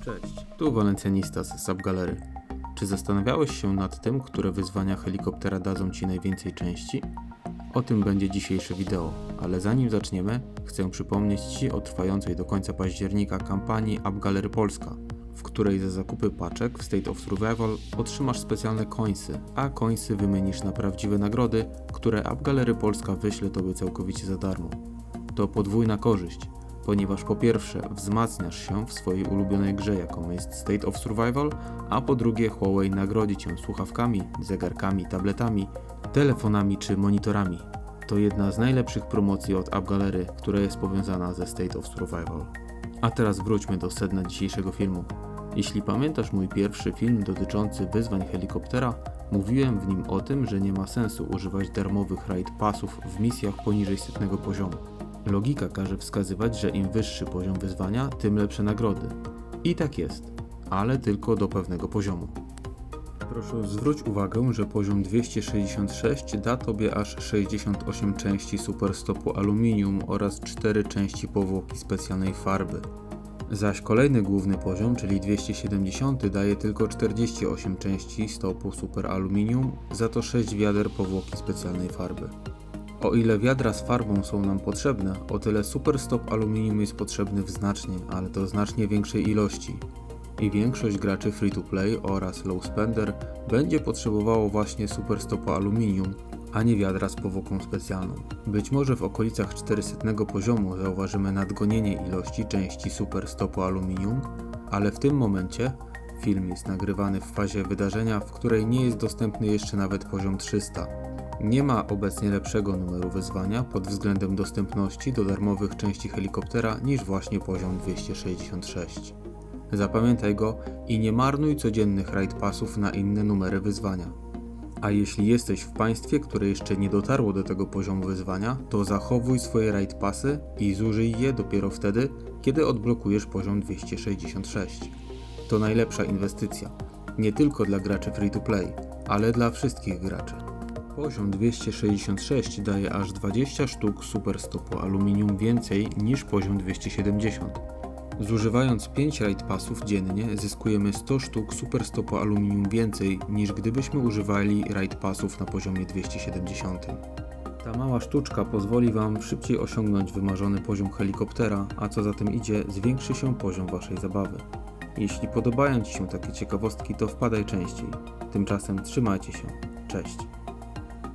Cześć, tu Valencjanistas z Subgalery. Czy zastanawiałeś się nad tym, które wyzwania helikoptera dadzą Ci najwięcej części? O tym będzie dzisiejsze wideo, ale zanim zaczniemy, chcę przypomnieć Ci o trwającej do końca października kampanii UpGalery Polska, w której za zakupy paczek w State of Survival otrzymasz specjalne coinsy, a coinsy wymienisz na prawdziwe nagrody, które UpGalery Polska wyśle Tobie całkowicie za darmo. To podwójna korzyść, ponieważ po pierwsze wzmacniasz się w swojej ulubionej grze, jaką jest State of Survival, a po drugie Huawei nagrodzi Cię słuchawkami, zegarkami, tabletami, telefonami czy monitorami. To jedna z najlepszych promocji od AppGalery, która jest powiązana ze State of Survival. A teraz wróćmy do sedna dzisiejszego filmu. Jeśli pamiętasz mój pierwszy film dotyczący wyzwań helikoptera, mówiłem w nim o tym, że nie ma sensu używać darmowych raid passów w misjach poniżej setnego poziomu. Logika każe wskazywać, że im wyższy poziom wyzwania, tym lepsze nagrody. I tak jest, ale tylko do pewnego poziomu. Proszę zwróć uwagę, że poziom 266 da Tobie aż 68 części superstopu aluminium oraz 4 części powłoki specjalnej farby. Zaś kolejny główny poziom, czyli 270 daje tylko 48 części stopu super aluminium, za to 6 wiader powłoki specjalnej farby. O ile wiadra z farbą są nam potrzebne, o tyle Superstop Aluminium jest potrzebny w znacznie, ale to znacznie większej ilości. I większość graczy free-to-play oraz low spender będzie potrzebowało właśnie Superstopu Aluminium, a nie wiadra z powłoką specjalną. Być może w okolicach 400 poziomu zauważymy nadgonienie ilości części Superstopu Aluminium, ale w tym momencie film jest nagrywany w fazie wydarzenia, w której nie jest dostępny jeszcze nawet poziom 300. Nie ma obecnie lepszego numeru wyzwania pod względem dostępności do darmowych części helikoptera niż właśnie poziom 266. Zapamiętaj go i nie marnuj codziennych raid passów na inne numery wyzwania. A jeśli jesteś w państwie, które jeszcze nie dotarło do tego poziomu wyzwania, to zachowuj swoje raid passy i zużyj je dopiero wtedy, kiedy odblokujesz poziom 266. To najlepsza inwestycja, nie tylko dla graczy free to play, ale dla wszystkich graczy. Poziom 266 daje aż 20 sztuk superstopu aluminium więcej niż poziom 270. Zużywając 5 raid passów dziennie zyskujemy 100 sztuk superstopu aluminium więcej niż gdybyśmy używali raid passów na poziomie 270. Ta mała sztuczka pozwoli Wam szybciej osiągnąć wymarzony poziom helikoptera, a co za tym idzie, zwiększy się poziom Waszej zabawy. Jeśli podobają Ci się takie ciekawostki, to wpadaj częściej. Tymczasem trzymajcie się. Cześć.